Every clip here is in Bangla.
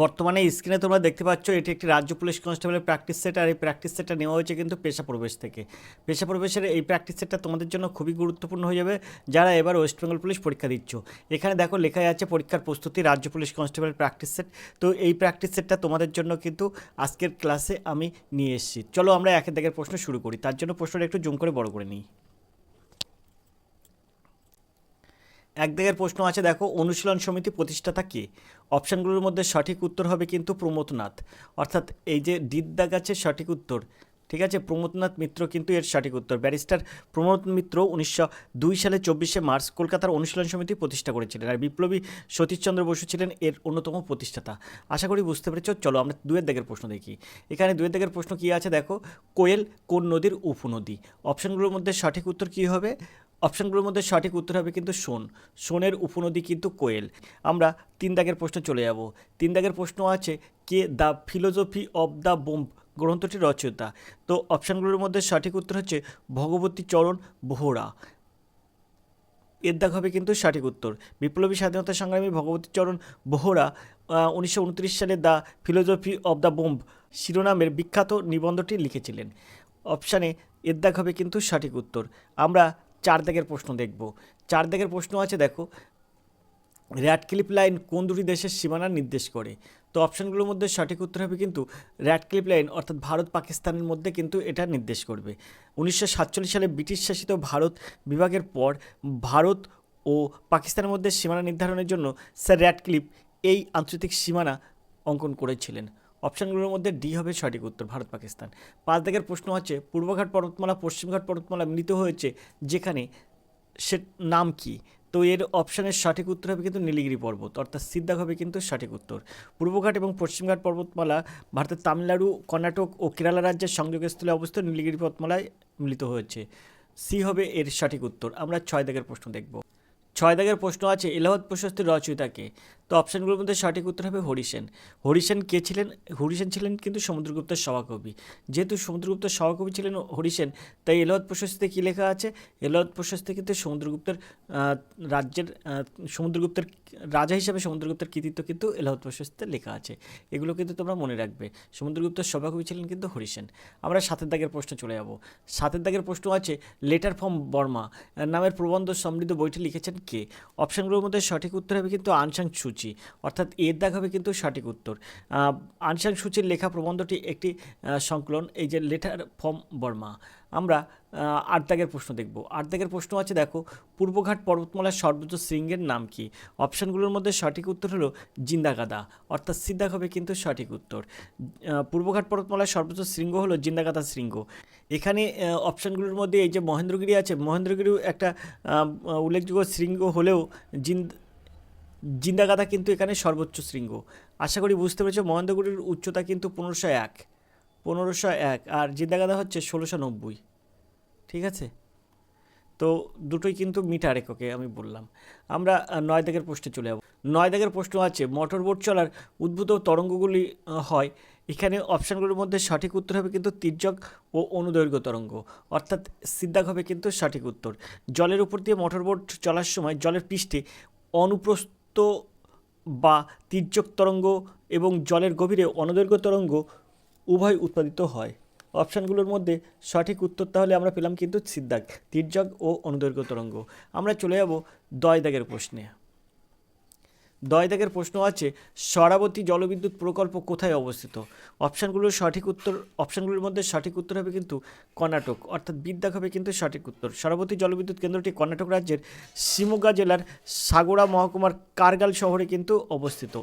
বর্তমানে স্ক্রিনে তোমরা দেখতে পাচ্ছ, এটি একটি রাজ্য পুলিশ কনস্টেবলের প্র্যাকটিস সেট আর এই প্র্যাকটিস সেটটা নেওয়া হয়েছে কিন্তু পেশা প্রবেশ থেকে। পেশা প্রবেশের এই প্র্যাকটিস সেটটা তোমাদের জন্য খুবই গুরুত্বপূর্ণ হয়ে যাবে। যারা এবার ওয়েস্ট বেঙ্গল পুলিশ পরীক্ষা দিচ্ছ, এখানে দেখো লেখাই আছে পরীক্ষার প্রস্তুতি, রাজ্য পুলিশ কনস্টেবল প্র্যাকটিস সেট তো এই প্র্যাকটিস সেটটা তোমাদের জন্য কিন্তু আজকের ক্লাসে আমি নিয়ে এসেছি। চলো আমরা একের দাগের প্রশ্ন শুরু করি, তার জন্য প্রশ্নটা একটু জুম করে বড় করে নিই। এক দিকের প্রশ্ন আছে, দেখো, অনুশীলন সমিতি প্রতিষ্ঠাতা কে? অপশানগুলোর মধ্যে সঠিক উত্তর হবে কিন্তু প্রমোদনাথ। অর্থাৎ এই যে দিদ্দা গাছের সঠিক উত্তর, ঠিক আছে? প্রমোদনাথ মিত্র কিন্তু এর সঠিক উত্তর। ব্যারিস্টার প্রমোদ মিত্র উনিশশো দুই সালে চব্বিশে মার্চ কলকাতার অনুশীলন সমিতি প্রতিষ্ঠা করেছিলেন আর বিপ্লবী সতীশচন্দ্র বসু ছিলেন এর অন্যতম প্রতিষ্ঠাতা। আশা করি বুঝতে পেরেছ, চলো আমরা দুয়ের দিকের প্রশ্ন দেখি। এখানে দুয়ের দিকের প্রশ্ন কী আছে, দেখো? কোয়েল কোন নদীর উপনদী? অপশানগুলোর মধ্যে সঠিক উত্তর কী হবে? অপশানগুলোর মধ্যে সঠিক উত্তর হবে কিন্তু সোন। সোনের উপনদী কিন্তু কোয়েল। আমরা তিন দাগের প্রশ্ন চলে যাব। তিন দাগের প্রশ্ন আছে, কে the philosophy of the bomb? গ্রন্থটির রচয়িতা। তো অপশানগুলোর মধ্যে সঠিক উত্তর হচ্ছে ভগবতী চরণ, বোহরা। এর দাগ হবে কিন্তু সঠিক উত্তর। বিপ্লবী স্বাধীনতা সংগ্রামী ভগবতী চরণ, বোহরা উনিশশো উনত্রিশ সালে the philosophy of the bomb শিরোনামের বিখ্যাত নিবন্ধটি লিখেছিলেন। অপশানে এর দাগ হবে কিন্তু সঠিক উত্তর। আমরা চার দাগের প্রশ্ন দেখব। চার দাগের প্রশ্ন আছে, দেখো র্যাডক্লিপ লাইন কোন দুটি দেশের সীমানা নির্দেশ করে? তো অপশানগুলোর মধ্যে সঠিক উত্তর হবে কিন্তু র্যাডক্লিপ লাইন অর্থাৎ ভারত পাকিস্তানের মধ্যে কিন্তু এটা নির্দেশ করবে। উনিশশো সাতচল্লিশ সালে ব্রিটিশ শাসিত ভারত বিভাগের পর ভারত ও পাকিস্তানের মধ্যে সীমানা নির্ধারণের জন্য স্যার র্যাডক্লিপ এই আন্তর্জাতিক সীমানা অঙ্কন করেছিলেন। অপশানগুলোর মধ্যে ডি হবে সঠিক উত্তর, ভারত, পাকিস্তান। পাঁচ দাগের প্রশ্ন হচ্ছে, পূর্বঘাট পর্বতমালা পশ্চিমঘাট পর্বতমালা মিলিত হয়েছে যেখানে সে নাম কি? তো এর অপশানের সঠিক উত্তর হবে কিন্তু নীলগিরি পর্বত, অর্থাৎ সিদ্ধাক হবে কিন্তু সঠিক উত্তর। পূর্বঘাট এবং পশ্চিমঘাট পর্বতমালা ভারতের তামিলনাড়ু, কর্ণাটক ও কেরালা রাজ্যের সংযোগস্থলে অবস্থিত নীলগিরি পর্বতমালায় মিলিত হয়েছে। সি হবে এর সঠিক উত্তর, আমরা ছয় দাগের প্রশ্ন দেখব। ছয় দাগের প্রশ্ন আছে, এলাহাবাদ প্রশস্তির রচয়িতাকে। তো অপশানগুলোর মধ্যে সঠিক উত্তর হবে হরিসেন। হরিসেন কে ছিলেন? হরিসেন ছিলেন কিন্তু সমুদ্রগুপ্তের সভাকবি। যেহেতু সমুদ্রগুপ্তের সভাকবি ছিলেন হরিসেন, তাই এলাহাবাদ প্রশস্তিতে কী লেখা আছে? এলাহাবাদ প্রশস্তি কিন্তু সমুদ্রগুপ্তের রাজ্যের সমুদ্রগুপ্তের রাজা হিসাবে সমুদ্রগুপ্তের কৃতিত্ব কিন্তু এলাহাবাদ প্রশস্তিতে লেখা আছে। এগুলো কিন্তু তোমরা মনে রাখবে। সমুদ্রগুপ্তের সভাকবি ছিলেন কিন্তু হরিসেন। আমরা সাতের দাগের প্রশ্ন চলে যাব। সাতের দাগের প্রশ্ন আছে, লেটার ফ্রম বর্মা নামের প্রবন্ধ সমৃদ্ধ বইটি লিখেছেন কে? অপশানগুলোর মধ্যে সঠিক উত্তর হবে কিন্তু আনসাং সূচি অর্থাৎ এর দাগ হবে কিন্তু সঠিক উত্তর। আনসাং সূচির লেখা প্রবন্ধটি একটি সংকলন, এই যে লেটার ফর্ম বর্মা। আমরা আট দাগের প্রশ্ন দেখব। আট দাগের প্রশ্ন আছে, দেখো, পূর্বঘাট পর্বতমালার সর্বোচ্চ শৃঙ্গের নাম কি? অপশানগুলোর মধ্যে সঠিক উত্তর হলো জিন্দাগাদা। অর্থাৎ সিদ্ধাক হবে কিন্তু সঠিক উত্তর। পূর্বঘাট পর্বতমালার সর্বোচ্চ শৃঙ্গ হলো জিন্দাগাদা শৃঙ্গ। এখানে অপশানগুলোর মধ্যে এই যে মহেন্দ্রগিরি আছে, মহেন্দ্রগিরিও একটা উল্লেখযোগ্য শৃঙ্গ হলেও জিন্দ জিন্দাগাদা কিন্তু এখানে সর্বোচ্চ শৃঙ্গ। আশা করি বুঝতে পেরেছ মহেন্দ্রগিরির উচ্চতা কিন্তু পনেরোশো এক। পনেরোশো এক, আর জিন্দাগাদা হচ্ছে ষোলোশো নব্বই। ঠিক আছে? তো দুটোই কিন্তু মিটার এককে, আমি বললাম। আমরা নয় দাগের প্রশ্নে চলে যাব। নয় দাগের প্রশ্ন আছে, মোটর বোট চলার উদ্ভূত তরঙ্গগুলি হয়। এখানে অপশানগুলোর মধ্যে সঠিক উত্তর হবে কিন্তু তির্যক ও অনুদৈর্ঘ্য তরঙ্গ। অর্থাৎ সিদ্ধাক হবে কিন্তু সঠিক উত্তর। জলের উপর দিয়ে মোটর বোট চলার সময় জলের পৃষ্ঠে অনুপ্রস্থ বা তির্যক তরঙ্গ এবং জলের গভীরে অনদৈর্ঘ্য তরঙ্গ উভয় উৎপাদিত হয়। অপশানগুলোর মধ্যে সঠিক উত্তর তাহলে আমরা পেলাম কিন্তু সিদ্ধাক, তির্যক ও অনুদৈর্ঘ্য তরঙ্গ। আমরা চলে যাব দয় দাগের প্রশ্নে। দয় দাগের প্রশ্ন আছে সরাবতী জলবিদ্যুৎ প্রকল্প কোথায় অবস্থিত? অপশানগুলোর সঠিক উত্তর, অপশানগুলোর মধ্যে সঠিক উত্তর হবে কিন্তু কর্ণাটক, অর্থাৎ বিদ্যাক হবে কিন্তু সঠিক উত্তর। সরাবতী জলবিদ্যুৎ কেন্দ্রটি কর্ণাটক রাজ্যের শিমোগা জেলার সাগরা মহকুমার কারগাল শহরে কিন্তু অবস্থিত।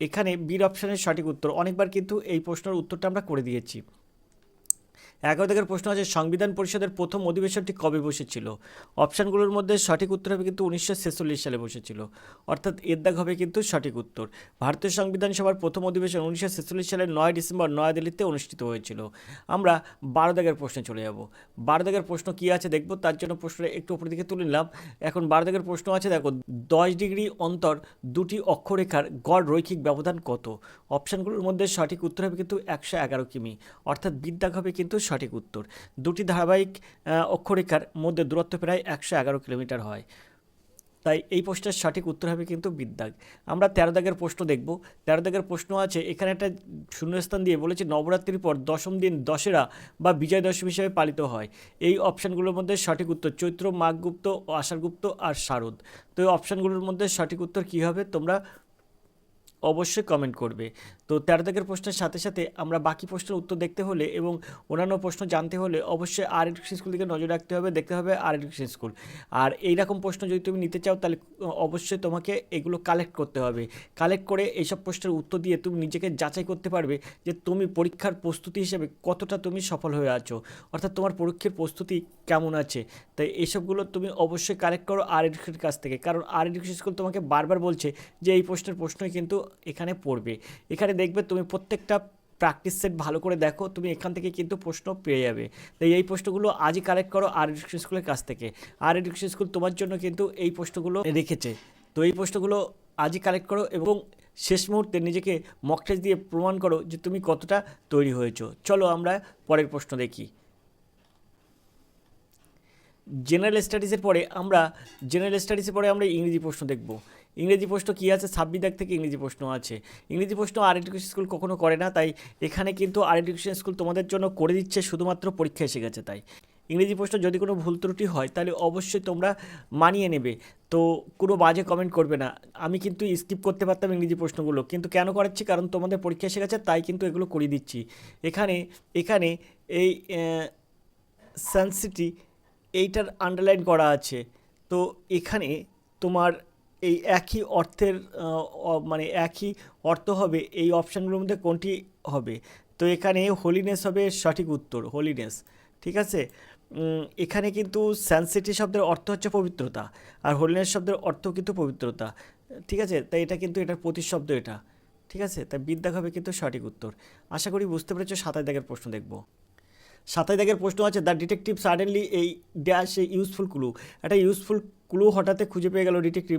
এখানে বীর অপশানের সঠিক উত্তর। অনেকবার কিন্তু এই প্রশ্নের উত্তরটা আমরা করে দিয়েছি। এগারো দাগের প্রশ্ন আছে, সংবিধান পরিষদের প্রথম অধিবেশনটি কবে বসেছিল? অপশানগুলোর মধ্যে সঠিক উত্তর হবে কিন্তু উনিশশো ছেচল্লিশ সালে বসেছিল। অর্থাৎ এর দাগ হবে কিন্তু সঠিক উত্তর। ভারতীয় সংবিধান সভার প্রথম অধিবেশন উনিশশো ছেচল্লিশ সালের নয় ডিসেম্বর নয়াদিল্লিতে অনুষ্ঠিত হয়েছিল। আমরা বারো দাগের প্রশ্নে চলে যাব। বারো দাগের প্রশ্ন কী আছে দেখব, তার জন্য প্রশ্নটা একটু উপর দিকে তুলে নিলাম। এখন বারো দাগের প্রশ্ন আছে, দেখো, দশ ডিগ্রি অন্তর দুটি অক্ষরেখার গড় রৈখিক ব্যবধান কত? অপশানগুলোর মধ্যে সঠিক উত্তর হবে কিন্তু একশো এগারো কিমি। অর্থাৎ বিদ্যাক হবে কিন্তু সঠিক উত্তর। দুটি ধারাবাহিক অক্ষরেখার মধ্যে দূরত্ব প্রায় একশো এগারো কিলোমিটার হয়। তাই এই প্রশ্নের সঠিক উত্তর হবে কিন্তু বিদ্যাগ। আমরা তেরো দাগের প্রশ্ন দেখব। তেরো দাগের প্রশ্ন আছে, এখানে একটা শূন্যস্থান দিয়ে বলেছে, নবরাত্রির পর দশম দিন দশেরা বা বিজয় দশমী হিসেবে পালিত হয়। এই অপশানগুলোর মধ্যে সঠিক উত্তর চৈত্র, মাঘগুপ্ত, আষাঢ়গুপ্ত আর শারদ। তো এই অপশানগুলোর মধ্যে সঠিক উত্তর কী হবে? তোমরা অবশ্যই কমেন্ট করবে। তো তেরো দাগের প্রশ্নের সাথে সাথে আমরা বাকি প্রশ্নের উত্তর দেখতে হলে এবং অন্যান্য প্রশ্ন জানতে হলে অবশ্যই আর এডুকেশন স্কুল দিকে নজর রাখতে হবে, দেখতে হবে আর এডুকেশন স্কুল আর এই রকম প্রশ্ন যদি তুমি নিতে চাও তাহলে অবশ্যই তোমাকে এগুলো কালেক্ট করতে হবে। কালেক্ট করে এইসব প্রশ্নের উত্তর দিয়ে তুমি নিজেকে যাচাই করতে পারবে যে তুমি পরীক্ষার প্রস্তুতি হিসেবে কতটা তুমি সফল হয়ে আছো। অর্থাৎ তোমার পরীক্ষার প্রস্তুতি কেমন আছে? তাই এইসবগুলো তুমি অবশ্যই কালেক্ট করো আর এডুকেশনের কাছ থেকে। কারণ আর এডুকেশন স্কুল তোমাকে বারবার বলছে যে এই প্রশ্নের প্রশ্নই কিন্তু এখানে পড়বে। এখানে দেখবে তুমি প্রত্যেকটা প্র্যাকটিস সেট ভালো করে দেখো, তুমি এখান থেকে কিন্তু প্রশ্ন পেয়ে যাবে। তাই এই প্রশ্নগুলো আজই কালেক্ট করো আর এডুকেশন স্কুলের কাছ থেকে। আর এডুকেশন স্কুল তোমার জন্য কিন্তু এই প্রশ্নগুলো রেখেছে। তো এই প্রশ্নগুলো আজই কালেক্ট করো এবং শেষ মুহূর্তে নিজেকে মক টেস্ট দিয়ে প্রমাণ করো যে তুমি কতটা তৈরি হয়েছো। চলো আমরা পরের প্রশ্ন দেখি। জেনারেল স্টাডিজের পরে আমরা জেনারেল স্টাডিজের পরে আমরা ইংরেজি প্রশ্ন দেখব। ইংরেজি প্রশ্ন কী আছে? ছাব্বিশ থেকে ইংরেজি প্রশ্ন আছে। ইংরেজি প্রশ্ন আর এডুকেশন স্কুল কখনো করে না, তাই এখানে কিন্তু আর এডুকেশন স্কুল তোমাদের জন্য করে দিচ্ছে, শুধুমাত্র পরীক্ষা এসে গেছে তাই। ইংরেজি প্রশ্ন যদি কোনো ভুল ত্রুটি হয়, তাহলে অবশ্যই তোমরা মানিয়ে নেবে। তো কোনো বাজে কমেন্ট করবে না। আমি কিন্তু স্কিপ করতে পারতাম ইংরেজি প্রশ্নগুলো, কিন্তু কেন করাচ্ছি? কারণ তোমাদের পরীক্ষা এসে গেছে, তাই কিন্তু এগুলো করিয়ে দিচ্ছি। এখানে এখানে এই সানসিটি এইটার আন্ডারলাইন করা আছে। তো এখানে তোমার এই একই অর্থের মানে একই অর্থ হবে, এই অপশানগুলোর মধ্যে কোনটি হবে? তো এখানে হোলিনেস হবে সঠিক উত্তর হোলিনেস ঠিক আছে? এখানে কিন্তু স্যানসিটি শব্দের অর্থ হচ্ছে পবিত্রতা, আর হোলিনেস শব্দের অর্থ কিন্তু পবিত্রতা, ঠিক আছে? তাই এটা কিন্তু এটার প্রতিশব্দ এটা, ঠিক আছে? তাই বিদ্যা হবে কিন্তু সঠিক উত্তর। আশা করি বুঝতে পেরেছ সাতাশ দাগের প্রশ্ন দেখব। সাতাশ দাগের প্রশ্ন আছে দ্য ডিটেকটিভ সাডেনলি এই ড্যাশ এ ইউজফুল ক্লু একটা ইউজফুল ক্লু হঠাৎ খুঁজে পেয়ে গেল detective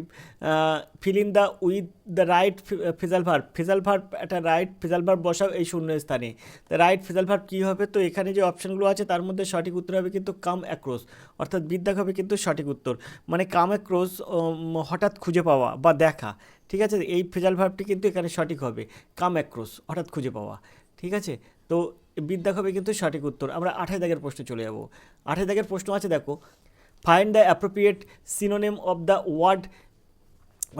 fill in the with the right phrasal verb phrasal verb একটা রাইট ফিজাল ভার্ব বসাও এই শূন্য স্থানে তা রাইট ফিজাল ভার্ব কী হবে? তো এখানে যে অপশানগুলো আছে, তার মধ্যে সঠিক উত্তর হবে কিন্তু কাম অ্যাক্রোস অর্থাৎ বিদ্যা হবে কিন্তু সঠিক উত্তর। মানে কাম অ্যাক্রোস হঠাৎ খুঁজে পাওয়া বা দেখা। ঠিক আছে? এই ফিজাল ভার্বটি কিন্তু এখানে সঠিক হবে। কাম অ্যাক্রোস হঠাৎ খুঁজে পাওয়া। ঠিক আছে? তো বিদ্যা হবে কিন্তু সঠিক উত্তর। আমরা আঠাশ দাগের প্রশ্নে চলে যাব। আঠাশ দাগের প্রশ্ন আছে, দেখো। Find the appropriate synonym of the word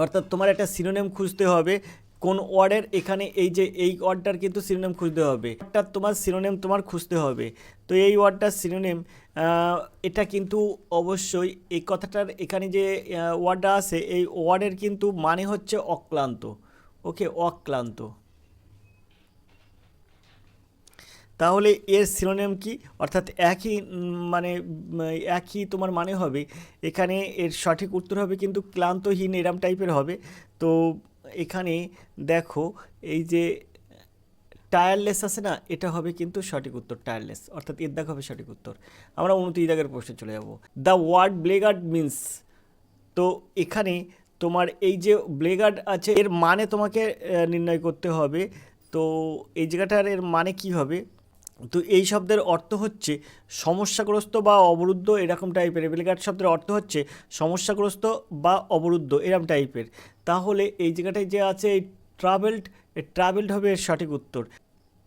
অর্থাৎ তোমার একটা সিনোনেম খুঁজতে হবে, কোন ওয়ার্ডের এখানে এই যে এই ওয়ার্ডটার কিন্তু সিনোনেম খুঁজতে হবে। ওয়ার্ডটার তোমার সিনোনেম তোমার খুঁজতে হবে। তো এই ওয়ার্ডটার সিনোনেম এটা কিন্তু অবশ্যই এই কথাটার এখানে যে ওয়ার্ডটা আছে, এই ওয়ার্ডের কিন্তু মানে হচ্ছে অক্লান্ত। ওকে অক্লান্ত। তাহলে এর সিনোনিম কি? অর্থাৎ একই মানে একই তোমার মানে হবে। এখানে এর সঠিক উত্তর হবে কিন্তু ক্লান্তহীন এরম টাইপের হবে। তো এখানে দেখো, এই যে টায়ারলেস আছে না, এটা হবে কিন্তু সঠিক উত্তর টায়ারলেস অর্থাৎ এর দাগ হবে সঠিক উত্তর। আমরা উনত্রিশ দাগের প্রশ্নে চলে যাব। দ্য ওয়ার্ড ব্লেগার্ড মিন্স তো এখানে তোমার এই যে ব্লেগার্ড আছে, এর মানে তোমাকে নির্ণয় করতে হবে। তো এই জায়গাটার এর মানে কি হবে? তো এই শব্দের অর্থ হচ্ছে সমস্যাগ্রস্ত বা অবরুদ্ধ, এরকম টাইপের ব্লেগার্ড শব্দের অর্থ হচ্ছে সমস্যাগ্রস্ত বা অবরুদ্ধ, এরকম টাইপের তাহলে এই জায়গাটায় যে আছে এই ট্রাভেলড ট্রাভেলড হবে এর সঠিক উত্তর।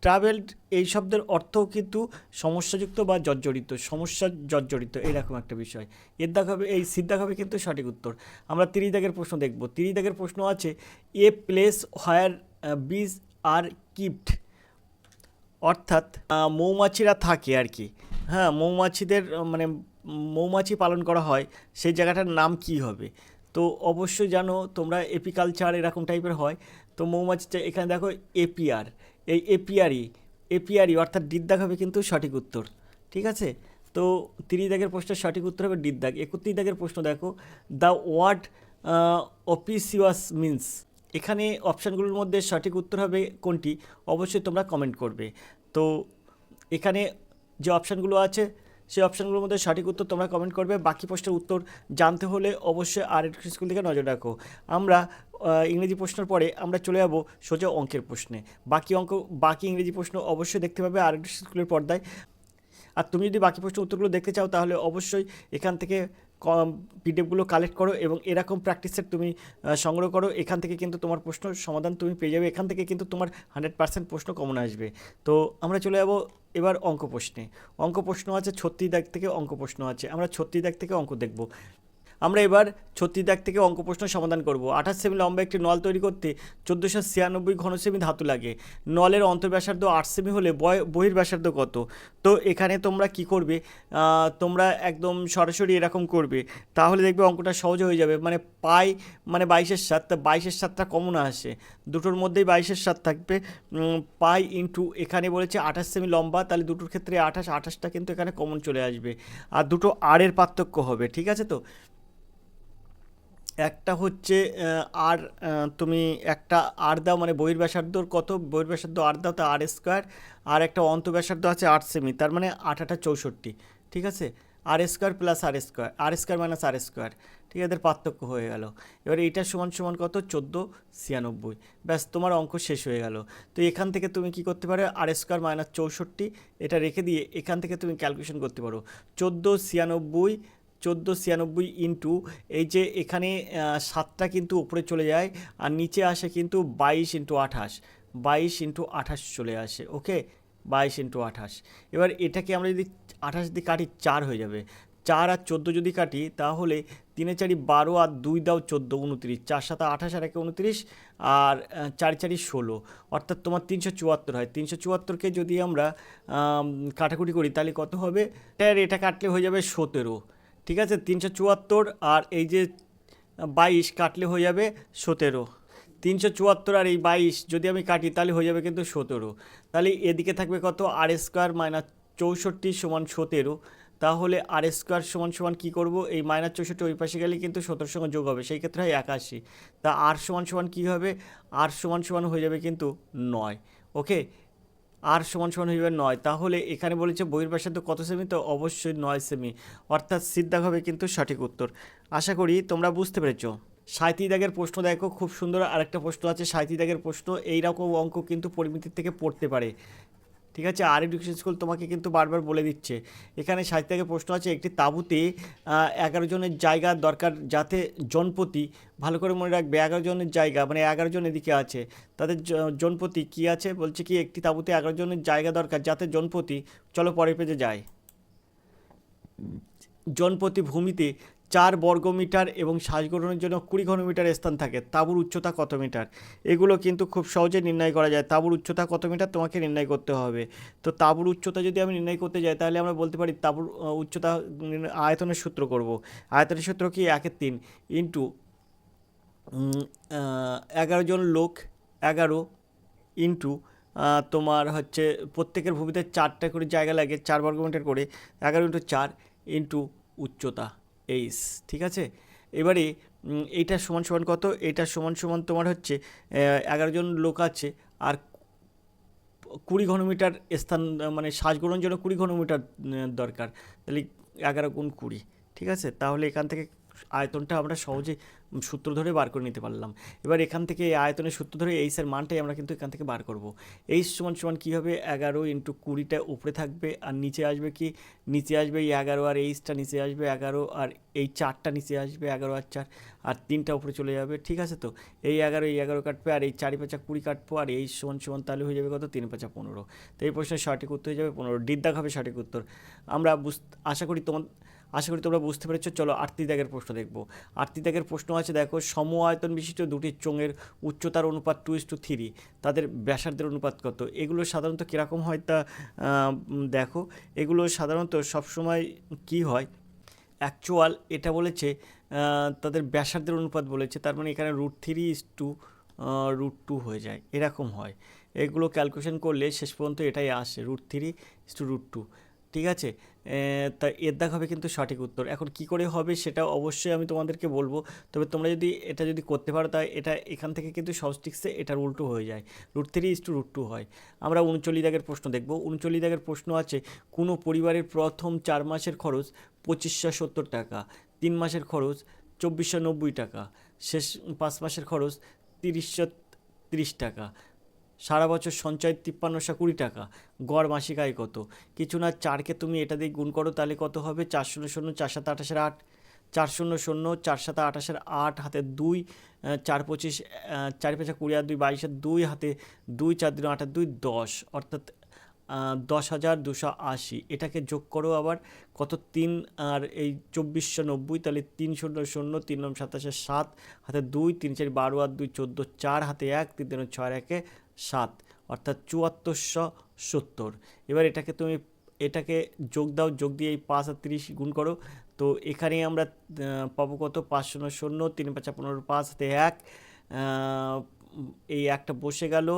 ট্রাভেলড এই শব্দের অর্থও কিন্তু সমস্যাযুক্ত বা জর্জরিত, সমস্যা জর্জরিত, এরকম একটা বিষয়। এর দাগ হবে, এই সিদ্ধাক হবে কিন্তু সঠিক উত্তর। আমরা তিরিশ দাগের প্রশ্ন দেখব। তিরিশ দাগের প্রশ্ন আছে এ প্লেস হোয়ার বিজ আর কিপড অর্থাৎ মৌমাছিরা থাকে আর কি। হ্যাঁ মৌমাছিদের মানে মৌমাছি পালন করা হয়, সেই জায়গাটার নাম কি হবে? তো অবশ্যই জানো, তোমরা এপিকালচার এরকম টাইপের হয়। তো মৌমাছিটা এখানে দেখো এপিআর এই এপিআরই এপিআরই অর্থাৎ ডিদ্দাগ হবে কিন্তু সঠিক উত্তর, ঠিক আছে? তো তিরিশ দাগের প্রশ্নের সঠিক উত্তর হবে ডিদ্দাগ একত্রিশ দাগের প্রশ্ন দেখো দ্য ওয়ার্ড অপিসিয়াস মিন্স এখানে অপশানগুলোর মধ্যে সঠিক উত্তর হবে কোনটি? অবশ্যই তোমরা কমেন্ট করবে। তো এখানে যে অপশানগুলো আছে, সেই অপশানগুলোর মধ্যে সঠিক উত্তর তোমরা কমেন্ট করবে। বাকি প্রশ্নের উত্তর জানতে হলে অবশ্যই আর এডুকেশন স্কুল থেকে নজর রাখো। আমরা ইংরেজি প্রশ্নের পরে আমরা চলে যাব সোজা অঙ্কের প্রশ্নে। বাকি অঙ্ক, বাকি ইংরেজি প্রশ্ন অবশ্যই দেখতে পাবে আর স্কুলের পর্দায়। আর তুমি যদি বাকি প্রশ্ন উত্তরগুলো দেখতে চাও, তাহলে অবশ্যই এখান থেকে পিডিএফগুলো কালেক্ট করো এবং এরকম প্র্যাকটিসের তুমি সংগ্রহ করো। এখান থেকে কিন্তু তোমার প্রশ্ন সমাধান তুমি পেয়ে যাবে। এখান থেকে কিন্তু তোমার হান্ড্রেড পার্সেন্ট প্রশ্ন কমন আসবে। তো আমরা চলে যাব এবার অঙ্ক প্রশ্নে। অঙ্ক প্রশ্ন আছে, ছত্রিশ দাগ থেকে অঙ্ক প্রশ্ন আছে। আমরা ছত্রিশ দাগ থেকে অঙ্ক দেখব। আমরা এবার ছত্রিশ দাগ থেকে অঙ্ক প্রশ্ন সমাধান করব। আঠাশ সেমি লম্বা একটি নল তৈরি করতে চোদ্দোশো ছিয়ানব্বই ঘন সেমি ধাতু লাগে। নলের অন্তর্ব্যাসার্ধ আট সেমি হলে বয়- বহির্ব্যাসার্ধ কত? তো এখানে তোমরা কি করবে? তোমরা একদম সরাসরি এরকম করবে। তাহলে দেখবে অঙ্কটা সহজ হয়ে যাবে। মানে পাই মানে বাইশের সাত, তা বাইশের সাতটা কমন আসে। দুটোর মধ্যেই বাইশের সাত থাকবে। পাই ইন্টু এখানে বলেছে আঠাশ সেমি লম্বা, তাহলে দুটোর ক্ষেত্রে আঠাশ, আঠাশটা কিন্তু এখানে কমন চলে আসবে। আর দুটো আরের পার্থক্য হবে, ঠিক আছে তো? একটা হচ্ছে আর তুমি একটা আর দাও মানে বহির্ব্যাসার্ধর কত? বহির্ব্যাসার্ধ আর দাও তা আর স্কোয়ার, আর একটা অন্তব্যাসার্ধ আছে আট সেমি তার মানে আটা চৌষট্টি, ঠিক আছে? R square plus R square আর স্কোয়ার মাইনাস আর স্কোয়ার, ঠিক আছে? এদের পার্থক্য হয়ে গেল। এবার এইটা সমান সমান কত? চোদ্দ ছিয়ানব্বই। ব্যাস, তোমার অঙ্ক শেষ হয়ে গেল। তো এখান থেকে তুমি কি করতে পারো? আর স্কোয়ার মাইনাস চৌষট্টি, এটা রেখে দিয়ে এখান থেকে তুমি ক্যালকুলেশন করতে পারো। চোদ্দ ছিয়ানব্বই চোদ্দ ছিয়ানব্বই ইন্টু এই যে এখানে সাতটা কিন্তু উপরে চলে যায় আর নিচে আসে কিন্তু বাইশ ইন্টু আঠাশ। বাইশ ইন্টু আঠাশ চলে আসে ওকে বাইশ ইন্টু আঠাশ। এবার এটাকে আমরা যদি আঠাশ দিয়ে কাটি চার হয়ে যাবে। চার আর চোদ্দ যদি কাটি তাহলে তিনে চারি বারো আর দুই দাও চোদ্দ উনত্রিশ। চার সাথে আঠাশ আর একে উনত্রিশ আর চারি চারি ষোলো। অর্থাৎ তোমার তিনশো চুয়াত্তর হয়। তিনশো চুয়াত্তরকে যদি আমরা আম, কাটাকুটি করি তাহলে কত হবে? এটা কাটলে হয়ে যাবে সতেরো। ঠিক আছে? তিনশো চুয়াত্তর আর এই যে বাইশ কাটলে হয়ে যাবে সতেরো। তিনশো চুয়াত্তর আর এই বাইশ যদি আমি কাটি তাহলে হয়ে যাবে কিন্তু সতেরো। তাহলে এদিকে থাকবে কত? আর স্কোয়ার মাইনাস চৌষট্টি সমান সতেরো। তাহলে আর স্কোয়ার সমান সমান কী করব? এই মাইনাস চৌষট্টি ওই পাশে গেলে কিন্তু সতেরোর সঙ্গে যোগ হবে। সেই ক্ষেত্রে হয় একাশি। তা আর সমান সমান কী হবে? আর সমান সমান হয়ে যাবে কিন্তু নয়। ওকে? আর সমান সমান হয়ে যাবে নয়। তাহলে এখানে বলেছে বহির্ব্যাসার্ধ কত সেমি? তো অবশ্যই নয় সেমি। অর্থাৎ সিদ্ধাক হবে কিন্তু সঠিক উত্তর। আশা করি তোমরা বুঝতে পেরেছ। সাঁত্রিশ দাগের প্রশ্ন দেখো, খুব সুন্দর আরেকটা প্রশ্ন আছে। সাঁত্রিশ দাগের প্রশ্ন, এইরকম অঙ্ক কিন্তু পরিমিতির থেকে পড়তে পারে। ঠিক আছে? আর এডুকেশন স্কুল তোমাকে কিন্তু বারবার বলে দিচ্ছে। এখানে সাহিত্য থেকে প্রশ্ন আছে, একটি তাঁবুতে এগারো জনের জায়গা দরকার যাতে জনপতি, ভালো করে মনে রাখবে, এগারো জনের জায়গা মানে এগারো জন এদিকে আছে, তাদের জনপতি কি আছে? বলছে কি, একটি তাঁবুতে এগারো জনের জায়গা দরকার যাতে জনপতি, চলো পরে পেজে যায় জনপতি ভূমিতে চার বর্গ মিটার এবং শ্বাসগ্রহণের জন্য কুড়ি ঘনমিটার স্থান থাকে। তাঁবুর উচ্চতা কত মিটার? এগুলো কিন্তু খুব সহজে নির্ণয় করা যায়। তাঁবুর উচ্চতা কত মিটার? তোমাকে নির্ণয় করতে হবে। তো তাঁবুর উচ্চতা যদি আমি নির্ণয় করতে যাই, তাহলে আমরা বলতে পারি তাঁবুর উচ্চতা আয়তনের সূত্র করব। আয়তনের সূত্র কি? একের তিন ইন্টু এগারো জন লোক, এগারো ইন্টু তোমার হচ্ছে প্রত্যেকের ভূমিতে চারটা করে জায়গা লাগে, চার বর্গমিটার করে, এগারো ইন্টু চার ইন্টু উচ্চতা। এইস ঠিক আছে? এবারে এইটার সমান সমান কত? এইটার সমান সমান তোমার হচ্ছে এগারো জন লোক আছে, আর কুড়ি ঘনমিটার স্থান মানে শ্বাসগ্রহণের জন্য কুড়ি ঘনমিটার দরকার। তাহলে এগারো গুণ কুড়ি, ঠিক আছে? তাহলে এখান থেকে আয়তনটা আমরা সহজে সূত্র ধরে বার করে নিতে পারলাম। এবার এখান থেকে এই আয়তনের সূত্র ধরে এইসের মানটাই আমরা কিন্তু এখান থেকে বার করব। এইচ সমান সমান কী হবে? এগারো ইন্টু কুড়িটা উপরে থাকবে আর নিচে আসবে কি? নিচে আসবে এই এগারো আর এইচটা নিচে আসবে এগারো আর এই চারটা নিচে আসবে এগারো আর চার আর তিনটা উপরে চলে যাবে, ঠিক আছে তো? এই এগারো এই এগারো কাটবে আর এই চারি পাঁচা কুড়ি কাটবো আর এই সমান সমান তাহলে হয়ে যাবে কত? তিন পাঁচা পনেরো। তো এই প্রশ্নের সঠিক উত্তর হয়ে যাবে পনেরো। ডিদ্দাক হবে সঠিক উত্তর। আমরা বুঝ, আশা করি তোমার আশা করি তোমরা বুঝতে পেরেছ। চলো আটটি দাগের প্রশ্ন দেখব। আটটি দাগের প্রশ্ন আছে, দেখো সম আয়তন বিশিষ্ট দুটি চোঙের উচ্চতার অনুপাত টু ইস টু থ্রি তাদের ব্যাসার্ধের অনুপাত কত? এগুলো সাধারণত কীরকম হয় তা দেখো। এগুলো সাধারণত সবসময় কি হয়? অ্যাকচুয়াল এটা বলেছে তাদের ব্যাসার্ধের অনুপাত বলেছে, তার মানে এখানে root three is two root two হয়ে যায়। এরকম হয়। এগুলো ক্যালকুলেশন করলে শেষ পর্যন্ত এটাই আসে root three is two root two ঠিক আছে? তা এর দাগ হবে কিন্তু সঠিক উত্তর। এখন কি করে হবে সেটা অবশ্যই আমি তোমাদেরকে বলব। তবে তোমরা যদি এটা যদি করতে পারো তাই এটা এখান থেকে কিন্তু সবস্টিক্সে এটার উল্টো হয়ে যায়। Root three is two root two হয়। আমরা উনচল্লিশ দাগের প্রশ্ন দেখব। উনচল্লিশ দাগের প্রশ্ন আছে, কোনো পরিবারের প্রথম চার মাসের খরচ পঁচিশশো সত্তর টাকা, তিন মাসের খরচ চব্বিশশো নব্বই টাকা, শেষ পাঁচ মাসের খরচ তিরিশশো তিরিশ টাকা। সারা বছর সঞ্চয় তিপ্পান্নশো কুড়ি টাকা, গড় মাসিক আয় কত? কিছু না, চারকে তুমি এটা দিয়ে গুণ করো, তাহলে কত হবে? চার শূন্য শূন্য, চার সাত আঠাশের আট। চার শূন্য শূন্য, চার সাত আঠাশের আট হাতে দুই চার পঁচিশ চার পেঁচা কুড়ি আর দুই, বাইশের দুই হাতে দুই, চার দিন আটের দুই, দশ। অর্থাৎ দশ হাজার দুশো আশি। এটাকে যোগ করো আবার কত তিন, আর এই চব্বিশশো নব্বই, তাহলে তিন শূন্য শূন্য তিন নম সাতাশে সাত, হাতে দুই, তিন চার বারো, আর দুই চোদ্দ, চার হাতে এক, তিন তিন ছয়, একে সাত, অর্থাৎ চুয়াত্তরশো সত্তর। এবার এটাকে তুমি, এটাকে যোগ দাও, যোগ দিয়ে এই পাঁচ আর তিরিশ গুণ করো। তো এখানে আমরা পাবো কত? পাঁচ শূন্য শূন্য তিন পাঁচা পনেরো, পাঁচ হাতে এক এই একটা বসে গেল।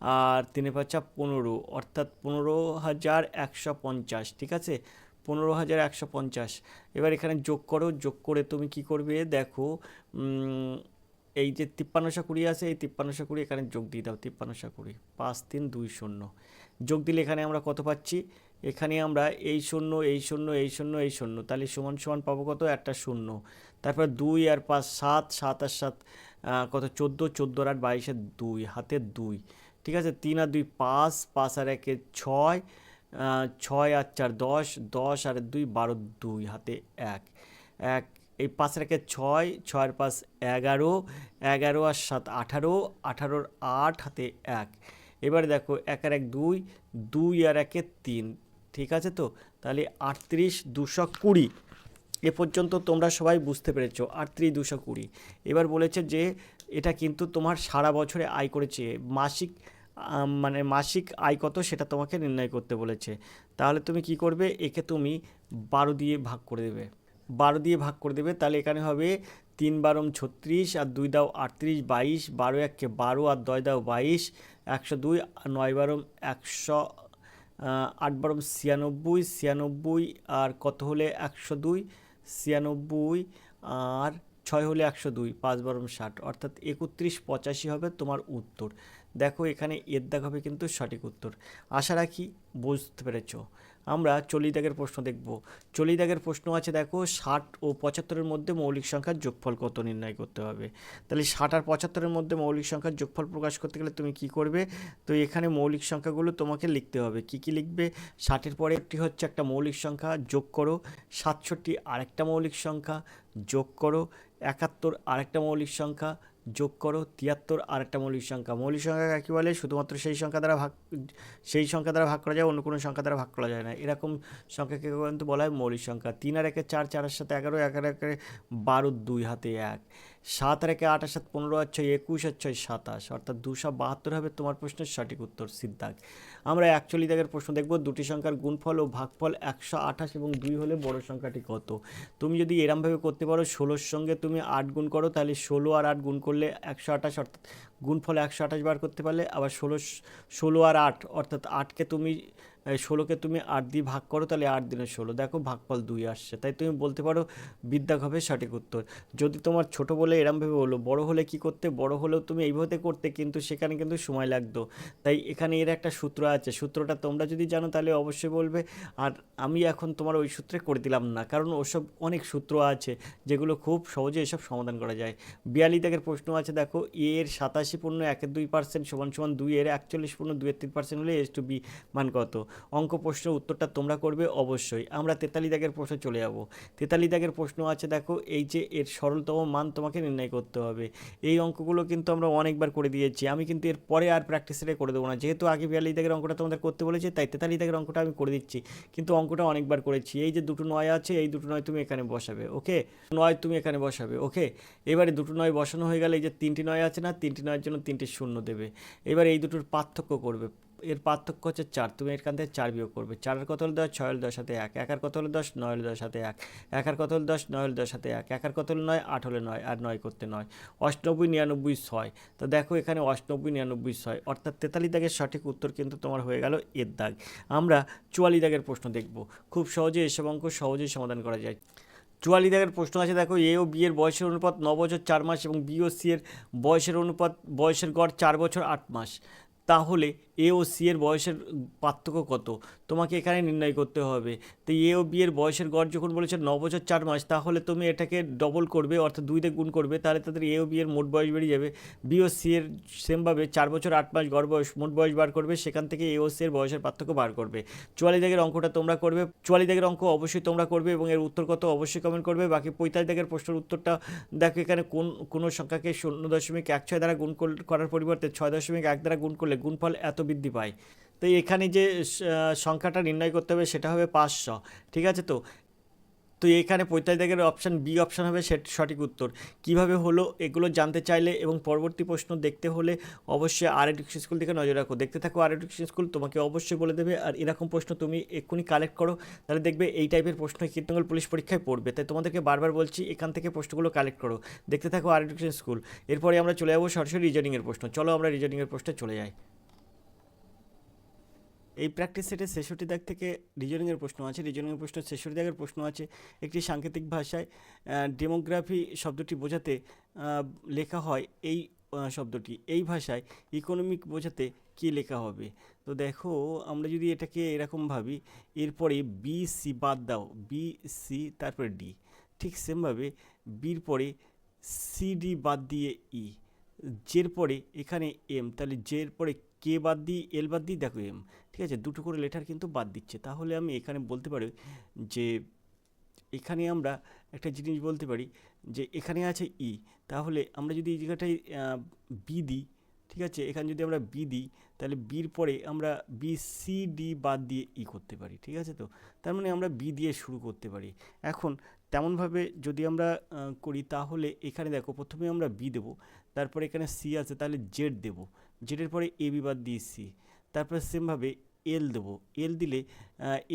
আর তিনে পাঁচা পনেরো, অর্থাৎ পনেরো হাজার একশো পঞ্চাশ, ঠিক আছে? পনেরো হাজার একশো পঞ্চাশ। এবার এখানে যোগ করো, যোগ করে তুমি কি করবে? দেখো এই যে তিপ্পান্নশো কুড়ি আছে, এই তিপ্পান্নশো কুড়ি এখানে যোগ দিয়ে দাও তিপ্পান্নশো কুড়ি পাঁচ তিন দুই শূন্য। যোগ দিলে এখানে আমরা কত পাচ্ছি? এখানে আমরা এই শূন্য এই শূন্য এই শূন্য এই শূন্য। তাহলে সমান সমান পাবো কত? একটা শূন্য। তারপর দুই আর পাঁচ, সাত সাত আর সাত কত? চোদ্দ চোদ্দ আর আট, বাইশের দুই হাতে দুই। ঠিক আছে? তিন আর দুই পাঁচ পাঁচ আর একে ছয় ছয় আর চার দশ দশ আর দুই বারো দুই, হাতে এক। এক, এই পাঁচ রেখে ছয় ছয়ের পাঁচ এগারো এগারো আর সাত আঠারো আঠারোর আট, হাতে এক। এবারে দেখো, এক আর এক দুই দুই আর একে তিন, ঠিক আছে তো? তাহলে আটত্রিশ দুশো কুড়ি। এ পর্যন্ত তোমরা সবাই বুঝতে পেরেছ, আটত্রিশ দুশো কুড়ি। এবার বলেছে যে এটা কিন্তু তোমার সারা বছরে আয় করেছে। মাসিক মানে মাসিক আয় কত সেটা তোমাকে নির্ণয় করতে বলেছে। তাহলে তুমি কি করবে? একে তুমি বারো দিয়ে ভাগ করে দেবে। বারো দিয়ে ভাগ করে দেবে, তাহলে এখানে হবে তিন বারম ছত্রিশ আর দুই দাও আটত্রিশ বাইশ, বারো এককে বারো আর দয় দাও বাইশ, একশো দুই নয় বারম একশো আট বারম ছিয়ানব্বই ছিয়ানব্বই আর কত হলে? একশো দুই, ছিয়ানব্বই আর ছয় হলে একশো দুই, পাঁচ বারম ষাট, অর্থাৎ একত্রিশ পঁচাশি হবে তোমার উত্তর। দেখো এখানে এর দাগ হবে কিন্তু সঠিক উত্তর। আশা রাখি বুঝতে পেরেছ। আমরা চল্লিশ দাগের প্রশ্ন দেখব। চল্লিশ দাগের প্রশ্ন আছে, দেখো, ষাট ও পঁচাত্তরের মধ্যে মৌলিক সংখ্যার যোগফল কত নির্ণয় করতে হবে? তাহলে ষাট আর পঁচাত্তরের মধ্যে মৌলিক সংখ্যার যোগফল প্রকাশ করতে গেলে তুমি কি করবে? তো এখানে মৌলিক সংখ্যাগুলো তোমাকে লিখতে হবে। কি কি লিখবে? ষাটের পরে একটি হচ্ছে একটা মৌলিক সংখ্যা, যোগ করো। সাতষট্টি আরেকটা মৌলিক সংখ্যা, যোগ করো। একাত্তর আরেকটা মৌলিক সংখ্যা যোগ করো, তিয়াত্তর আরেকটা মৌলিক সংখ্যা। মৌলিক সংখ্যা কাকে বলে? শুধুমাত্র সেই সংখ্যা দ্বারা ভাগ, সেই সংখ্যা দ্বারা ভাগ করা যায়, অন্য কোনো সংখ্যা দ্বারা ভাগ করা যায় না। এরকম সংখ্যাকে কিন্তু বলা হয় মৌলিক সংখ্যা। তিন আর একে চার, চারের সাথে এগারো এগারো একে বারো, দুই হাতে এক। সাত আর একে আট আর সাত পনেরো আর ছয় একুশ আর ছয় সাতাশ, অর্থাৎ দুশো বাহাত্তর হবে তোমার প্রশ্নের সঠিক উত্তর সিদ্ধাক। আমরা একচল্লিশ দাগের প্রশ্ন দেখব, দুটি সংখ্যার গুণফল ও ভাগফল একশো আঠাশ এবং দুই হলে বড় সংখ্যাটি কত? তুমি যদি এরমভাবে করতে পারো, ষোলোর সঙ্গে তুমি আট গুণ করো, তাহলে ষোলো আর আট গুণ করলে একশো আঠাশ, অর্থাৎ গুণফল একশো আঠাশ বার করতে পারলে, আবার ষোলো ষোলো আর আট, অর্থাৎ আটকে তুমি ষোলোকে তুমি আট দিয়ে ভাগ করো, তাহলে আট দিনে ষোলো। দেখো ভাগফল দুই আসছে। তাই তুমি বলতে পারো বিদ্যাক হবে সঠিক উত্তর। যদি তোমার ছোট বলে এরমভাবে হলো বড় হলে কি করতে? বড় হলেও তুমি এইভাবে করতে, কিন্তু সেখানে কিন্তু সময় লাগতো। তাই এখানে এর একটা সূত্র আছে। সূত্রটা তোমরা যদি জানো, তাহলে অবশ্যই বলবে। আর আমি এখন তোমার ওই সূত্রে করে দিলাম না, কারণ ওসব অনেক সূত্র আছে, যেগুলো খুব সহজে এসব সমাধান করা যায়। বিয়াল্লিশ দাগের প্রশ্ন আছে, দেখো এর সাতাশি পূর্ণ একের দুই পার্সেন্ট সমান সমান দুই, এর একচল্লিশ পূর্ণ দুইয়ের তিন পার্সেন্ট হলে এস টু বি মান কত? অঙ্ক প্রশ্নের উত্তরটা তোমরা করবে অবশ্যই। আমরা তেতালি দাগের প্রশ্নে চলে যাব। তেতালি দাগের প্রশ্ন আছে, দেখো, এই যে এর সরলতম মান তোমাকে নির্ণয় করতে হবে। এই অঙ্কগুলো কিন্তু আমরা অনেকবার করে দিয়েছি। আমি কিন্তু এর পরে আর প্র্যাকটিসে করে দেবো না। যেহেতু আগে বিয়াল্লিশ দাগের অঙ্কটা তোমাদের করতে বলেছি, তাই তেতাল্লিশ দাগের অঙ্কটা আমি করে দিচ্ছি। কিন্তু অঙ্কটা অনেকবার করেছি। এই যে দুটো নয় আছে, এই দুটো নয় তুমি এখানে বসাবে, ওকে? নয় তুমি এখানে বসাবে, ওকে? এবারে দুটো নয় বসানো হয়ে গেলে এই যে তিনটি নয় আছে না, তিনটি নয়ের জন্য তিনটি শূন্য দেবে। এবার এই দুটোর পার্থক্য করবে। এর পার্থক্য হচ্ছে চার। তুমি এখান থেকে চার বিয়োগ করবে। চারের কত হলো? দশ ছয় দশ সাথে এক। একার কত হলো? দশ নয় হলো দশ সাথে এক। একার কত হলো? দশ নয় দশ সাথে এক। একার কত হলো? নয়, আট হলে নয় আর নয় করতে নয়। অষ্টানব্বই, নিরানব্বই, ছয়। তো দেখো এখানে অষ্টানব্বই, নিরানব্বই, ছয়। অর্থাৎ তেতাল্লিশ দাগের সঠিক উত্তর কিন্তু তোমার হয়ে গেল এর দাগ। আমরা চুয়াল্লিশ দাগের প্রশ্ন দেখব। খুব সহজে এসব অঙ্ক সহজেই সমাধান করা যায়। চুয়াল্লিশ দাগের প্রশ্ন আছে, দেখো এ ও বি এর বয়সের অনুপাত ন বছর চার মাস এবং বি ও সি এর বয়সের অনুপাত, বয়সের গড় চার বছর আট মাস। তাহলে এ ও সি এর বয়সের পার্থক্য কত? তোমাকে এখানে নির্ণয় করতে হবে। তো এ ও বি এর বয়সের গড় যখন বলেছে ন বছর চার মাস, তাহলে তুমি এটাকে ডবল করবে, অর্থাৎ দুই দিয়ে গুণ করবে, তাহলে তাদের এ ও বি এর মোট বয়স বেরিয়ে যাবে। বি ও সি এর সেমভাবে চার বছর আট মাস গড় বয়স, মোট বয়স বার করবে, সেখান থেকে এ ও সি এর বয়সের পার্থক্য বার করবে। চুয়াল্লিশ দাগের অঙ্কটা তোমরা করবে। চুয়াল্লিশ দাগের অঙ্ক অবশ্যই তোমরা করবে এবং এর উত্তর কত অবশ্যই কমেন্ট করবে। বাকি পঁয়তাল্লিশ দাগের প্রশ্নের উত্তরটা দেখো এখানে কোন, কোনো সংখ্যাকে শূন্য দশমিক এক ছয় দ্বারা গুণ কর- করার পরিবর্তে ছয় দশমিক এক দ্বারা গুণ করলে গুণফল এত বৃদ্ধি পায়। তো এখানে যে সংখ্যাটা নির্ণয় করতে হবে সেটা হবে পাঁচশো, ঠিক আছে তো? তো এখানে পঁয়তাল্লিশ দাগের অপশান বি অপশান হবে সেট সঠিক উত্তর। কীভাবে হলো এগুলো জানতে চাইলে এবং পরবর্তী প্রশ্ন দেখতে হলে অবশ্যই আর এডুকেশন স্কুল দিকে নজর রাখো। দেখতে থাকো আর এডুকেশন স্কুল তোমাকে অবশ্যই বলে দেবে আর এরকম প্রশ্ন তুমি এক্ষুনি কালেক্ট করো, তাহলে দেখবে এই টাইপের প্রশ্ন কীর্তনগর পুলিশ পরীক্ষায় পড়বে। তাই তোমাদেরকে বারবার বলছি এখান থেকে প্রশ্নগুলো কালেক্ট করো। দেখতে থাকো আর এডুকেশন স্কুল এরপরে আমরা চলে যাব সরাসরি রিজনিংয়ের প্রশ্ন। চলো আমরা রিজনিংয়ের প্রশ্নে চলে যাই। এই প্র্যাকটিস সেটে ছেষট্টি দাগ থেকে রিজনিংয়ের প্রশ্ন আছে। রিজনিংয়ের প্রশ্ন ছেষট্টি দাগের প্রশ্ন আছে। একটি সাংকেতিক ভাষায় ডেমোগ্রাফি শব্দটি বোঝাতে লেখা হয় এই শব্দটি। এই ভাষায় ইকোনমিক বোঝাতে কী লেখা হবে? তো দেখো, আমরা যদি এটাকে এরকম ভাবি, এরপরে বি সি বাদ দাও। বি সি তারপরে ডি ঠিক সেমভাবে বির পরে সি ডি বাদ দিয়ে ই জের পরে এখানে এম তাহলে জের পরে কে বাদ দিই, এল বাদ দিই, দেখো এম, ঠিক আছে? দুটো করে লেটার কিন্তু বাদ দিচ্ছে। তাহলে আমি এখানে বলতে পারি যে, এখানে আমরা একটা জিনিস বলতে পারি যে, এখানে আছে ই। তাহলে আমরা যদি এই জায়গাটায় বি দিই, ঠিক আছে? এখানে যদি আমরা বি দিই, তাহলে বির পরে আমরা বি সি ডি বাদ দিয়ে ই করতে পারি, ঠিক আছে তো? তার মানে আমরা বি দিয়ে শুরু করতে পারি। এখন তেমনভাবে যদি আমরা করি, তাহলে এখানে দেখো, প্রথমে আমরা বি দেবো, তারপরে এখানে সি আছে, তাহলে জেড দেবো। জেডের পরে এ বি বাদ দিয়ে সি তারপরে সেমভাবে এল দেবো। এল দিলে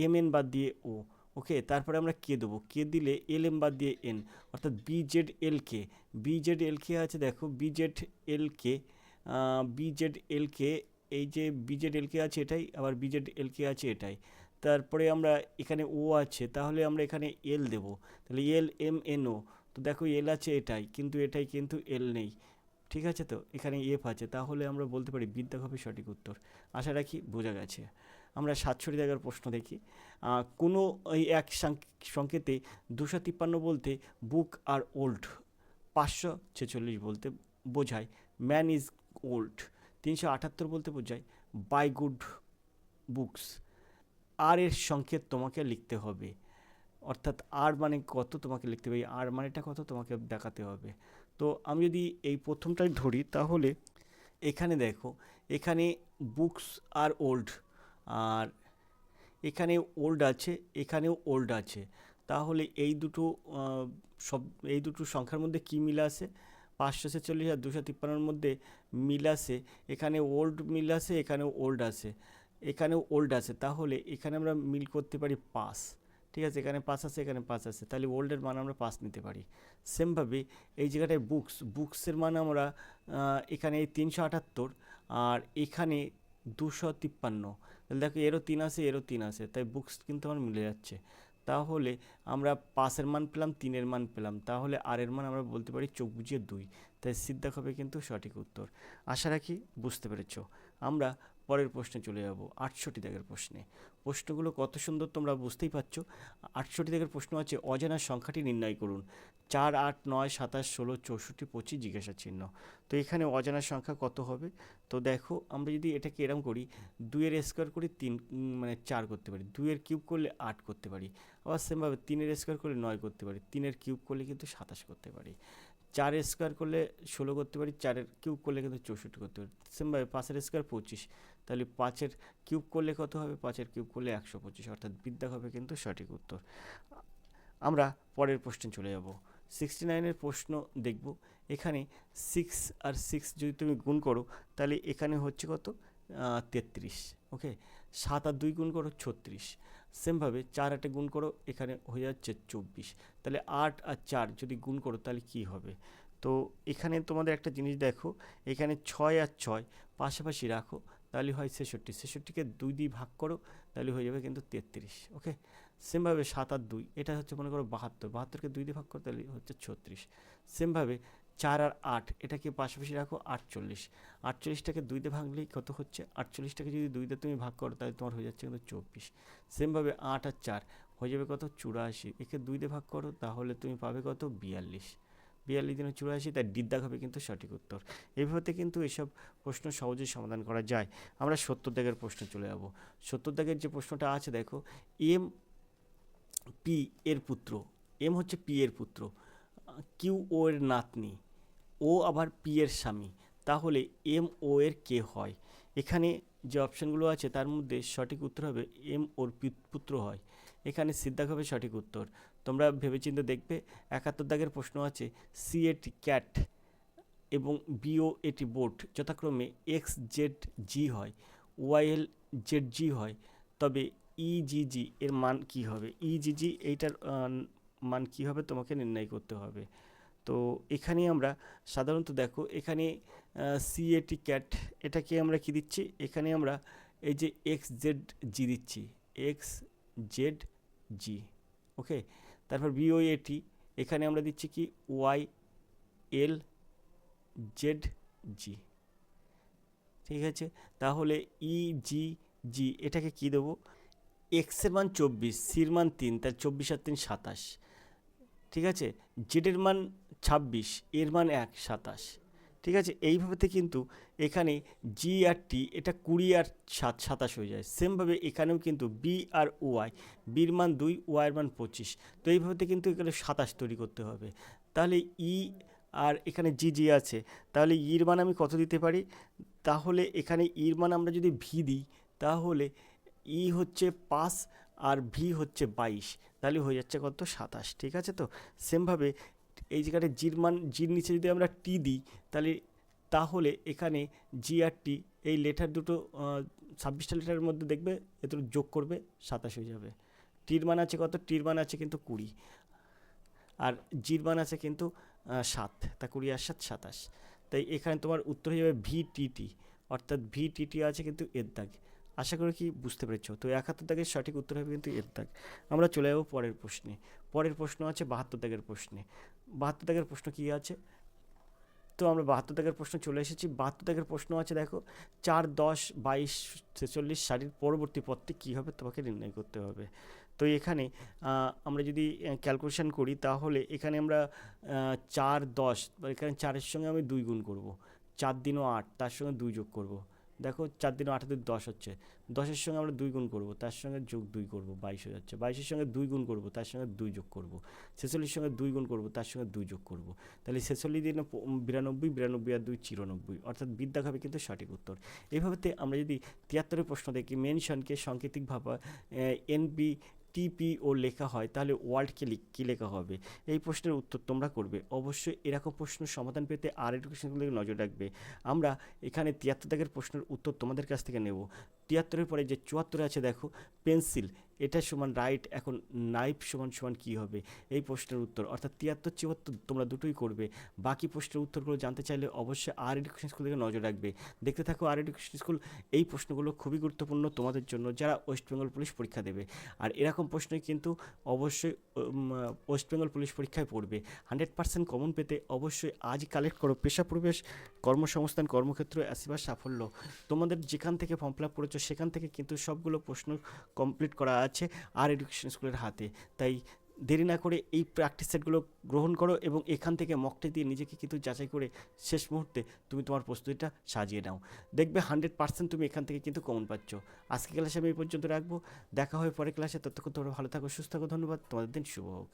এম এন বাদ দিয়ে ও ওকে তারপরে আমরা কে দেবো। কে দিলে এল এম বাদ দিয়ে এন অর্থাৎ B Z L K B Z L K আছে দেখো B Z L K B Z L K এই যে বি জেড এল কে আছে এটাই, আবার বি জেড এল কে আছে এটাই। তারপরে আমরা এখানে ও আছে, তাহলে আমরা এখানে এল দেবো। তাহলে এল এম এন ও তো দেখো এল আছে এটাই, কিন্তু এটাই কিন্তু এল নেই। ঠিক আছে তো? এখানে এফ আছে। তাহলে আমরা বলতে পারি বিদ্যা হবে সঠিক উত্তর। আশা রাখি বোঝা গেছে। আমরা সাতষট্টি জায়গার প্রশ্ন দেখি। কোনো এক সংকেতে দুশো তিপ্পান্ন বলতে বুক আর ওল্ড পাঁচশো ছেচল্লিশ বলতে বোঝায় ম্যান ইজ ওল্ড তিনশো আটাত্তর বলতে বোঝায় বাই গুড বুকস আর এর সংকেত তোমাকে লিখতে হবে। অর্থাৎ আর মানে কত তোমাকে লিখতে হবে? আর মানেটা কত? তোমাকে দেখাতে হবে। তো আমি যদি এই প্রথমটাই ধরি, তাহলে এখানে দেখো, এখানে বুকস আর ওল্ড আর এখানে ওল্ড আছে, এখানেও ওল্ড আছে। তাহলে এই দুটো সব, এই দুটো সংখ্যার মধ্যে কী মিল আছে? পাঁচশো ছেচল্লিশ আর দুশো তিপ্পান্নর মধ্যে মিল আছে। এখানে ওল্ড মিল আছে, এখানেও ওল্ড আছে। এখানেও ওল্ড আছে। তাহলে এখানে আমরা মিল করতে পারি পাস ঠিক আছে, এখানে পাস আছে, এখানে পাস আছে, তাহলে ওল্ডের মান আমরা পাস নিতে পারি। সেমভাবে এই জায়গাটায় বুকস বুকসের মান আমরা এখানে তিনশো আটাত্তর আর এখানে দুশো তিপ্পান্ন। তাহলে দেখো, এরও তিন আছে, এরও তিন আছে, তাই বুকস কিন্তু আমার মিলে যাচ্ছে। তাহলে আমরা পাঁচের মান পেলাম, তিনের মান পেলাম, তাহলে আর এর মান আমরা বলতে পারি চোখ বুঝিয়ে দুই। তাই সিদ্ধা হবে কিন্তু সঠিক উত্তর। আশা রাখি বুঝতে পেরেছ। আমরা পরের প্রশ্নে চলে যাব, আটষট্টি দাগের প্রশ্নে। প্রশ্নগুলো কত সুন্দর তোমরা বুঝতেই পারছ। আটষট্টি দাগের প্রশ্ন আছে, অজানা সংখ্যাটি নির্ণয় করুন। চার, আট, নয়, সাতাশ, ষোলো, চৌষট্টি, পঁচিশ জিজ্ঞাসা চিহ্ন। তো এখানে অজানা সংখ্যা কত হবে? তো দেখো, আমরা যদি এটাকে এরম করি, দুইয়ের স্কোয়ার করি তিন মানে চার করতে পারি। দুইয়ের কিউব করলে আট করতে পারি। আবার সেমভাবে তিনের স্কোয়ার করলে নয় করতে পারি। তিনের কিউব করলে কিন্তু সাতাশ করতে পারি। চারের স্কোয়ার করলে ষোলো করতে পারি। চারের কিউব করলে কিন্তু চৌষট্টি করতে পারি। সেমভাবে পাঁচের স্কোয়ার পঁচিশ। তাহলে পাঁচের কিউব করলে কত হবে? পাঁচের কিউব করলে একশো পঁচিশ। অর্থাৎ বিদ্যা হবে কিন্তু সঠিক উত্তর। আমরা পরের প্রশ্নে চলে যাব। সিক্সটি নাইনের প্রশ্ন দেখব। এখানে সিক্স আর সিক্স যদি তুমি গুণ করো, তাহলে এখানে হচ্ছে কত? তেত্রিশ। ওকে সাত আর দুই গুণ করো, ছত্রিশ। সেমভাবে চার আটে গুণ করো, এখানে হয়ে যাচ্ছে চব্বিশ। তাহলে আট আর চার যদি গুণ করো, তাহলে কি হবে? তো এখানে তোমাদের একটা জিনিস দেখো। এখানে ছয় আর ছয় পাশাপাশি রাখো। তাহলে হয় ছেষট্টি। ছেষট্টিকে দুই দিয়ে ভাগ করো, তাহলে হয়ে যাবে কিন্তু তেত্রিশ, ওকে? সেমভাবে সাত আর দুই, এটা হচ্ছে মনে করো বাহাত্তর। বাহাত্তরকে দুই দিয়ে ভাগ করো, তাহলে হচ্ছে ছত্রিশ। সেমভাবে চার আর আট, এটাকে পাশাপাশি রাখো আটচল্লিশ। আটচল্লিশটাকে দুইতে ভাগলেই কত হচ্ছে? আটচল্লিশটাকে যদি দুইতে তুমি ভাগ করো, তাহলে তোমার হয়ে যাচ্ছে কিন্তু চব্বিশ। সেমভাবে আট আর চার, হয়ে যাবে কত? চুরাশি। একে দুইতে ভাগ করো, তাহলে তুমি পাবে কত? বিয়াল্লিশ। বিয়াল্লিশ দিনে চুরাশি, তাই ডিদ্দাগ হবে কিন্তু সঠিক উত্তর। এইভাবে কিন্তু এসব প্রশ্ন সহজেই সমাধান করা যায়। আমরা সত্তর দাগের প্রশ্নে চলে যাব। সত্তর দাগের যে প্রশ্নটা আছে, দেখো, এম পি এর পুত্র, এম হচ্ছে পি এর পুত্র, কিউ ও এর নাতনি, ও আবার পি এর স্বামী, তাহলে এম ও এর কে হয়? এখানে যে অপশানগুলো আছে, তার মধ্যে সঠিক উত্তর হবে এম ওর পুত্র হয়। এখানে সিদ্ধাক হবে সঠিক উত্তর। তোমরা ভেবেচিন্তে দেখবে, একাত্তর দাগের প্রশ্ন আছে সি এটি ক্যাট এবং বিও এটি বোট যথাক্রমে এক্স জেড জি হয় ওয়াইএল জেড জি হয়, তবে ইজিজি এর মান কি হবে? ইজিজি এইটার মান কি হবে? তোমাকে নির্ণয় করতে হবে। তো এখানে আমরা সাধারণত দেখো, এখানে সিএটি ক্যাট এটাকে আমরা কি দিচ্ছি? এখানে আমরা এই যে এক্স জেড জি দিচ্ছি। এক্স জেড জি ওকে তারপর বিওএটি এখানে আমরা দিচ্ছি কি? ওয়াই এল জেড জি ঠিক আছে? তাহলে ই জি জি এটাকে কি দেবো? এক্সের মান চব্বিশ সির মান তিন, তার চব্বিশ আর তিন সাতাশ। ঠিক আছে? জেডের মান ছাব্বিশ এর মান এক, সাতাশ। ঠিক আছে? এইভাবেতে কিন্তু এখানে জি আর টি এটা কুড়ি আর সাত, সাতাশ হয়ে যায়। সেমভাবে এখানেও কিন্তু বি আর ওয়াই বির মান দুই ওয়াইয়ের মান পঁচিশ। তো এইভাবেতে কিন্তু এখানে সাতাশ তৈরি করতে হবে। তাহলে ই আর এখানে জি জি আছে, তাহলে ইর মান আমি কত দিতে পারি? তাহলে এখানে ইর মান আমরা যদি ভি দিই, তাহলে ই হচ্ছে পাঁচ আর ভি হচ্ছে বাইশ। তাহলে হয়ে যাচ্ছে কত? সাতাশ। ঠিক আছে তো? সেমভাবে এই জায়গাটা জির মান, জির নিচে যদি আমরা টি দিই, তাহলে তাহলে এখানে জি আর টি, এই লেটার দুটো ছাব্বিশটা লেটারের মধ্যে দেখবে এত যোগ করবে সাতাশ হয়ে যাবে। টির মান আছে কত? টির মান আছে কিন্তু কুড়ি। আর জির মান আছে কিন্তু সাত। তা কুড়ি আর সাত, সাতাশ। তাই এখানে তোমার উত্তর হয়ে যাবে ভিটিটি অর্থাৎ ভি টি ভিটিটি আছে কিন্তু এর দাগ। আশা করি কি বুঝতে পেরেছ। তো একাত্তর দাগের সঠিক উত্তর হবে কিন্তু এর দাগ। আমরা চলে যাব পরের প্রশ্নে। পরের প্রশ্ন আছে বাহাত্তর দাগের প্রশ্নে। বাহাত্তর দাগের প্রশ্ন কী আছে? তো আমরা বাহাত্তর দাগের প্রশ্ন চলে এসেছি। বাহাত্তর দাগের প্রশ্ন আছে দেখো, চার, দশ, বাইশ, ছেচল্লিশ সারির পরবর্তী পদটি কী হবে তোমাকে নির্ণয় করতে হবে। তো এখানে আমরা যদি ক্যালকুলেশন করি তাহলে এখানে আমরা চার, দশ, এখানে চারের সঙ্গে আমি দুই গুণ করব। চার দিনও আট, তার সঙ্গে দুই যোগ করব। দেখো চার দিন আট দিন দশ হচ্ছে। দশের সঙ্গে আমরা দুই গুণ করব, তার সঙ্গে যোগ দুই করব, বাইশ হয়ে যাচ্ছে। বাইশের সঙ্গে দুই গুণ করব, তার সঙ্গে দুই যোগ করব। ছেচল্লিশ সঙ্গে দুই গুণ করব, তার সঙ্গে দুই যোগ করব। তাহলে ছেচল্লিশ দিনে বিরানব্বই বিরানব্বই আর দুই চিরানব্বই। অর্থাৎ বিদ্যা হবে কিন্তু সঠিক উত্তর। এইভাবেতে আমরা যদি তিয়াত্তরের প্রশ্ন দেখি, মেনশনকে সাংকেতিকভাবে এনবি টিপি ও লেখা হয়, তাহলে ওয়ার্ল্ডকে কী লেখা হবে? এই প্রশ্নের উত্তর তোমরা করবে। অবশ্যই এরকম প্রশ্ন সমাধান পেতে আর এডুকেশনগুলোকে নজর রাখবে। আমরা এখানে তিয়াত্তর দাগের প্রশ্নের উত্তর তোমাদের কাছ থেকে নেব। তিয়াত্তরের পরে যে চুয়াত্তরে আছে দেখো, পেন্সিল। এটা সমান রাইট এখন নাইফ সমান সমান কী হবে? এই প্রশ্নের উত্তর, অর্থাৎ তিয়াত্তর চুয়াত্তর তোমরা দুটোই করবে। বাকি প্রশ্নের উত্তরগুলো জানতে চাইলে অবশ্যই আর এডুকেশন স্কুল থেকে নজর রাখবে। দেখতে থাকো আর এডুকেশন স্কুল এই প্রশ্নগুলো খুবই গুরুত্বপূর্ণ তোমাদের জন্য, যারা ওয়েস্ট বেঙ্গল পুলিশ পরীক্ষা দেবে। আর এরকম প্রশ্নই কিন্তু অবশ্যই ওয়েস্ট বেঙ্গল পুলিশ পরীক্ষায় পড়বে। হান্ড্রেড পার্সেন্ট কমন পেতে অবশ্যই আজ কালেক্ট করো পেশা প্রবেশ, কর্মসংস্থান, কর্মক্ষেত্র আসিবার সাফল্য। তোমাদের যেখান থেকে ফর্ম ফিল আপ করেছ, সেখান থেকে কিন্তু সবগুলো প্রশ্ন কমপ্লিট করা আছে আর এডুকেশন স্কুলের হাতে। তাই দেরি না করে এই প্র্যাকটিস সেটগুলো গ্রহণ করো এবং এখান থেকে মকটে দিয়ে নিজেকে কিন্তু যাচাই করে শেষ মুহূর্তে তুমি তোমার প্রস্তুতিটা সাজিয়ে নাও। দেখবে হান্ড্রেড পার্সেন্ট তুমি এখান থেকে কিন্তু কমন পাচ্ছ। আজকে ক্লাসে আমি এই পর্যন্ত রাখব। দেখা হয় পরে ক্লাসে ততক্ষণ তোমরা ভালো থাকো, সুস্থ থাকো। ধন্যবাদ। তোমাদের দিন শুভ হোক।